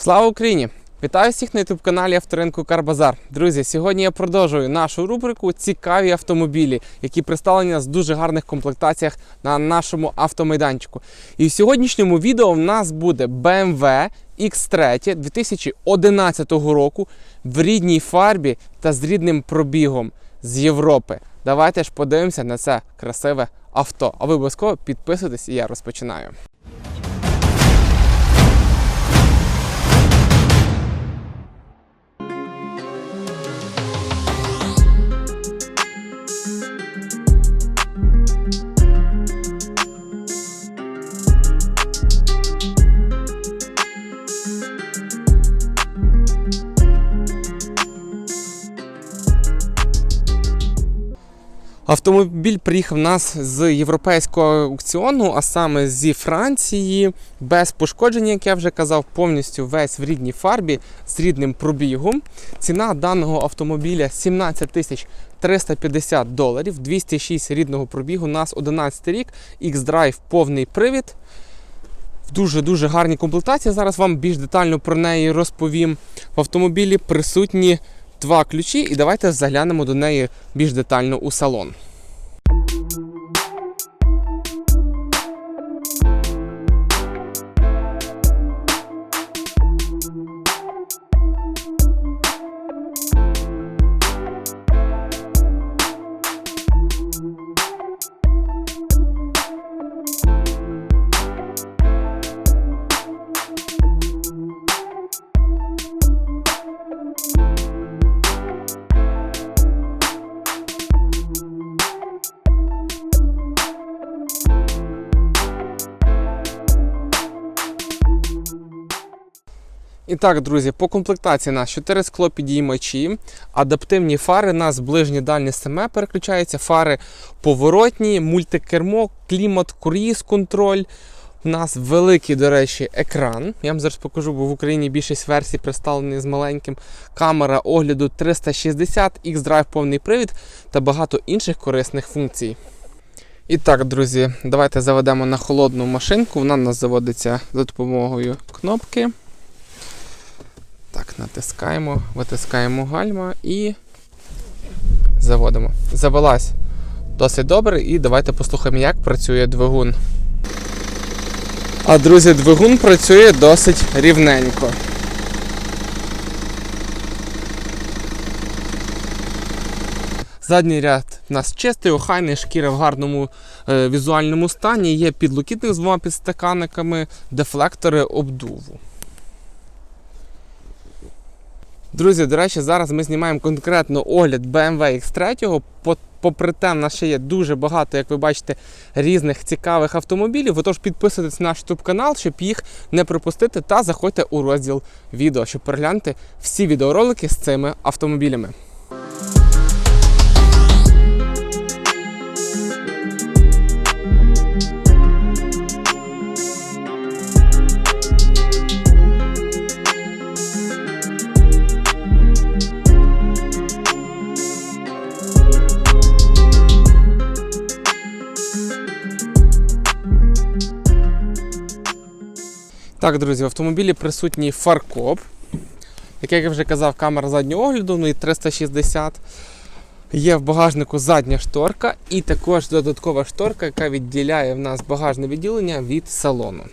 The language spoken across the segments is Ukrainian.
Слава Україні! Вітаю всіх на youtube каналі Авторинку Карбазар. Друзі, сьогодні я продовжую нашу рубрику Цікаві автомобілі, які представлені нас в дуже гарних комплектаціях на нашому автомайданчику. І в сьогоднішньому відео в нас буде BMW X3 2011 року в рідній фарбі та з рідним пробігом з Європи. Давайте ж подивимося на це красиве авто. А ви обов'язково підписуйтесь і я розпочинаю. Автомобіль приїхав нас з європейського аукціону, а саме зі Франції, без пошкодження, як я вже казав, повністю весь в рідній фарбі з рідним пробігом. Ціна даного автомобіля 17 тисяч 350 доларів, 206 рідного пробігу. Нас 11 рік, X-Drive повний привід. В дуже-дуже гарній комплектації. Зараз вам більш детально про неї розповім. В автомобілі присутні два ключі, і давайте заглянемо до неї більш детально у салон. І так, друзі, по комплектації нас 4 склопідіймачі, адаптивні фари, у нас ближнє дальнє саме переключається, фари поворотні, мультикермо, клімат, круїз контроль. У нас великий, до речі, екран. Я вам зараз покажу, бо в Україні більшість версій представлені з маленьким. Камера огляду 360, X-Drive повний привід та багато інших корисних функцій. І так, друзі, давайте заведемо на холодну машинку. Вона у нас заводиться за допомогою кнопки. Натискаємо, витискаємо гальма і заводимо. Завелась досить добре, і давайте послухаємо, як працює двигун. А друзі, двигун працює досить рівненько. Задній ряд у нас чистий, охайний, шкіра в гарному е, візуальному стані. Є підлокітник з двома підстаканниками, дефлектори обдуву. Друзі, до речі, зараз ми знімаємо конкретно огляд BMW X3. Попри те, в нас ще є дуже багато, як ви бачите, різних цікавих автомобілів. Отож підписуйтесь на наш YouTube канал, щоб їх не пропустити, та заходьте у розділ відео, щоб переглянути всі відеоролики з цими автомобілями. Так, друзі, в автомобілі присутній фаркоп. Як я вже казав, камера заднього огляду, ну і 360. Є в багажнику задня шторка і також додаткова шторка, яка відділяє в нас багажне відділення від салону.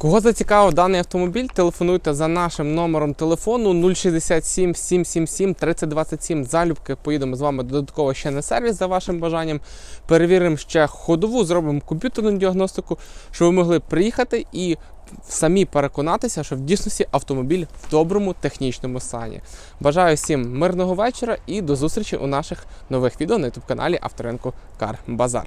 Кого зацікавив даний автомобіль, телефонуйте за нашим номером телефону 067 777 3027. Залюбки поїдемо з вами додатково ще на сервіс за вашим бажанням. Перевіримо ще ходову, зробимо комп'ютерну діагностику, щоб ви могли приїхати і самі переконатися, що в дійсності автомобіль в доброму технічному стані. Бажаю всім мирного вечора і до зустрічі у наших нових відео на youtube каналі Авторинку Кар Базар.